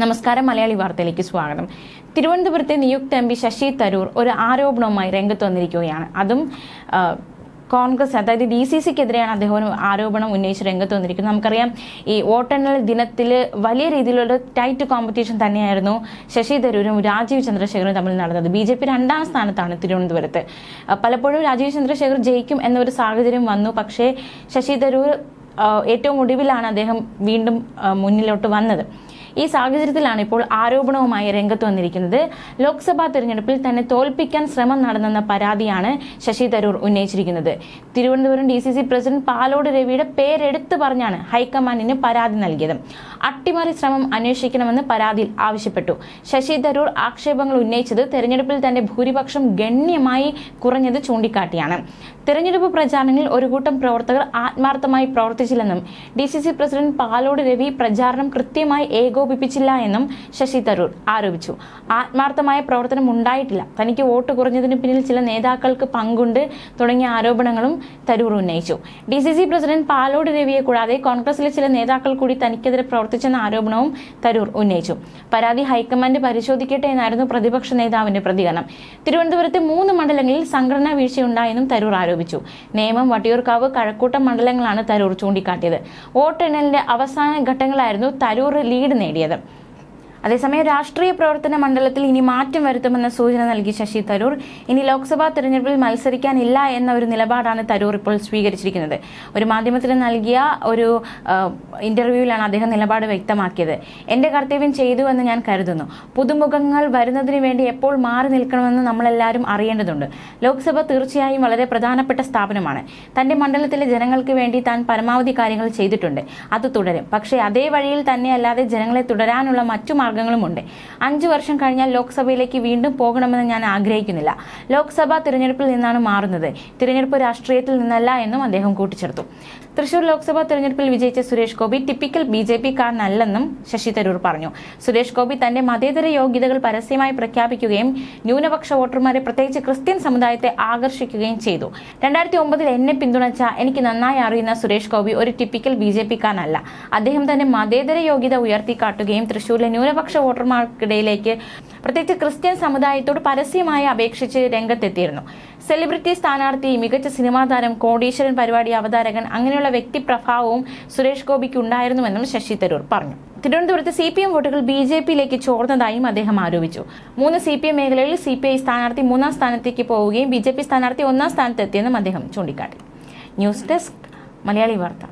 നമസ്കാരം മലയാളി വാർത്തയിലേക്ക് സ്വാഗതം. തിരുവനന്തപുരത്തെ നിയുക്ത എം പി ശശി തരൂർ ഒരു ആരോപണവുമായി രംഗത്ത് വന്നിരിക്കുകയാണ്. അതും കോൺഗ്രസ് അതായത് ഡി സി സിക്കെതിരെയാണ് അദ്ദേഹം ആരോപണം ഉന്നയിച്ച് രംഗത്ത് വന്നിരിക്കുന്നത്. നമുക്കറിയാം ഈ വോട്ടെണ്ണൽ ദിനത്തിൽ വലിയ രീതിയിലുള്ള ടൈറ്റ് കോമ്പറ്റീഷൻ തന്നെയായിരുന്നു ശശി തരൂരും രാജീവ് ചന്ദ്രശേഖറും തമ്മിൽ നടന്നത്. ബി ജെ പി രണ്ടാം സ്ഥാനത്താണ് തിരുവനന്തപുരത്ത്. പലപ്പോഴും രാജീവ് ചന്ദ്രശേഖർ ജയിക്കും എന്നൊരു സാഹചര്യം വന്നു. പക്ഷേ ശശി തരൂർ ഏറ്റവും ഒടുവിലാണ് അദ്ദേഹം വീണ്ടും മുന്നിലോട്ട് വന്നത്. ഈ സാഹചര്യത്തിലാണ് ഇപ്പോൾ ആരോപണവുമായി രംഗത്ത് വന്നിരിക്കുന്നത്. ലോക്സഭാ തെരഞ്ഞെടുപ്പിൽ തന്നെ തോൽപ്പിക്കാൻ ശ്രമം നടന്നെന്ന പരാതിയാണ് ശശി തരൂർ ഉന്നയിച്ചിരിക്കുന്നത്. തിരുവനന്തപുരം ഡി പ്രസിഡന്റ് പാലോട് രവിയുടെ പേരെടുത്ത് പറഞ്ഞാണ് ഹൈക്കമാൻഡിന് പരാതി നൽകിയത്. അട്ടിമറി ശ്രമം അന്വേഷിക്കണമെന്ന് പരാതിയിൽ ആവശ്യപ്പെട്ടു. ശശി തരൂർ ആക്ഷേപങ്ങൾ ഉന്നയിച്ചത് തെരഞ്ഞെടുപ്പിൽ തന്റെ ഭൂരിപക്ഷം ഗണ്യമായി കുറഞ്ഞത് ചൂണ്ടിക്കാട്ടിയാണ്. തെരഞ്ഞെടുപ്പ് പ്രചാരണങ്ങളിൽ ഒരു കൂട്ടം പ്രവർത്തകർ ആത്മാർത്ഥമായി പ്രവർത്തിച്ചില്ലെന്നും ഡി പ്രസിഡന്റ് പാലോട് രവി പ്രചാരണം കൃത്യമായി ഏകോപിപ്പിച്ചില്ല എന്നും ശശി തരൂർ ആരോപിച്ചു. ആത്മാർത്ഥമായ പ്രവർത്തനം ഉണ്ടായിട്ടില്ല. തനിക്ക് വോട്ട് കുറഞ്ഞതിന് പിന്നിൽ ചില നേതാക്കൾക്ക് പങ്കുണ്ട് തുടങ്ങിയ ആരോപണങ്ങളും തരൂർ ഉന്നയിച്ചു. D C C president Palode രവിയെ കൂടാതെ കോൺഗ്രസിലെ ചില നേതാക്കൾ കൂടി തനിക്കെതിരെ പ്രവർത്തിച്ചെന്ന ആരോപണവും തരൂർ ഉന്നയിച്ചു. പരാതി ഹൈക്കമാൻഡ് പരിശോധിക്കട്ടെ എന്നായിരുന്നു പ്രതിപക്ഷ നേതാവിന്റെ പ്രതികരണം. തിരുവനന്തപുരത്തെ മൂന്ന് മണ്ഡലങ്ങളിൽ സംഘടനാ വീഴ്ചയുണ്ടായെന്നും തരൂർ ആരോപിച്ചു. നേമം വട്ടിയൂർക്കാവ് കഴക്കൂട്ടം മണ്ഡലങ്ങളാണ് തരൂർ ചൂണ്ടിക്കാട്ടിയത്. വോട്ടെണ്ണലിന്റെ അവസാന ഘട്ടങ്ങളായിരുന്നു തരൂർ ലീഡ് നേടിയത് അതേസമയം രാഷ്ട്രീയ പ്രവർത്തന മണ്ഡലത്തിൽ ഇനി മാറ്റം വരുത്തുമെന്ന സൂചന നൽകി ശശി തരൂർ. ഇനി ലോക്സഭാ തെരഞ്ഞെടുപ്പിൽ മത്സരിക്കാനില്ല എന്ന ഒരു നിലപാടാണ് തരൂർ ഇപ്പോൾ സ്വീകരിച്ചിരിക്കുന്നത്. ഒരു മാധ്യമത്തിന് നൽകിയ ഒരു ഇന്റർവ്യൂവിലാണ് അദ്ദേഹം നിലപാട് വ്യക്തമാക്കിയത്. എന്റെ കർത്തവ്യം ചെയ്തു എന്ന് ഞാൻ കരുതുന്നു. പുതുമുഖങ്ങൾ വരുന്നതിന് വേണ്ടി എപ്പോൾ മാറി നിൽക്കണമെന്ന് നമ്മളെല്ലാവരും അറിയേണ്ടതുണ്ട്. ലോക്സഭ തീർച്ചയായും വളരെ പ്രധാനപ്പെട്ട സ്ഥാപനമാണ്. തന്റെ മണ്ഡലത്തിലെ ജനങ്ങൾക്ക് വേണ്ടി താൻ പരമാവധി കാര്യങ്ങൾ ചെയ്തിട്ടുണ്ട്. അത് തുടരും. പക്ഷേ അതേ വഴിയിൽ തന്നെ അല്ലാതെ ജനങ്ങളെ തുടരാനുള്ള മറ്റു മാർഗങ്ങളുമുണ്ട് അഞ്ചു വർഷം കഴിഞ്ഞാൽ ലോക്സഭയിലേക്ക് വീണ്ടും പോകണമെന്ന് ഞാൻ ആഗ്രഹിക്കുന്നില്ല. ലോക്സഭാ തിരഞ്ഞെടുപ്പിൽ നിന്നാണ് മാറുന്നത്. തിരഞ്ഞെടുപ്പ് രാഷ്ട്രീയത്തിൽ നിന്നല്ല എന്നും അദ്ദേഹം കൂട്ടിച്ചേർത്തു. തൃശൂർ ലോക്സഭാ തെരഞ്ഞെടുപ്പിൽ വിജയിച്ച Suresh Gopi typical B J കാരനല്ലെന്നും Shashi Tharoor പറഞ്ഞു. സുരേഷ് ഗോപി തന്റെ മതേതര യോഗ്യതകൾ പരസ്യമായി പ്രഖ്യാപിക്കുകയും ന്യൂനപക്ഷ വോട്ടർമാരെ പ്രത്യേകിച്ച് ക്രിസ്ത്യൻ സമുദായത്തെ ആകർഷിക്കുകയും ചെയ്തു. രണ്ടായിരത്തി ഒമ്പതിൽ എന്നെ പിന്തുണച്ച എനിക്ക് നന്നായി അറിയുന്ന സുരേഷ് ഗോപി ഒരു ടിപ്പിക്കൽ ബി ജെ കാരനല്ല. അദ്ദേഹം തന്റെ മതേതര യോഗ്യത ഉയർത്തിക്കാട്ടുകയും തൃശൂരിലെ ന്യൂനപക്ഷ വോട്ടർമാർക്കിടയിലേക്ക് പ്രത്യേകിച്ച് ക്രിസ്ത്യൻ സമുദായത്തോട് പരസ്യമായി അപേക്ഷിച്ച് രംഗത്തെത്തിയിരുന്നു. സെലിബ്രിറ്റി സ്ഥാനാർത്ഥി മികച്ച സിനിമാ താരം കോടീശ്വരൻ പരിപാടി അവതാരകൻ അങ്ങനെയുള്ള വ്യക്തിപ്രഭാവവും സുരേഷ് ഗോപിക്ക് ഉണ്ടായിരുന്നുവെന്നും ശശി തരൂർ പറഞ്ഞു. തിരുവനന്തപുരത്ത് സി പി എം വോട്ടുകൾ ബി ജെ പിയിലേക്ക് ചോർന്നതായും അദ്ദേഹം ആരോപിച്ചു. മൂന്ന് സി പി എം മേഖലകളിൽ സി പി ഐ സ്ഥാനാർത്ഥി മൂന്നാം സ്ഥാനത്തേക്ക് പോവുകയും ബി ജെ പി സ്ഥാനാർത്ഥി ഒന്നാം സ്ഥാനത്തെത്തിയെന്നും അദ്ദേഹം ചൂണ്ടിക്കാട്ടി. ന്യൂസ് ഡെസ്ക് മലയാളി വാർത്ത.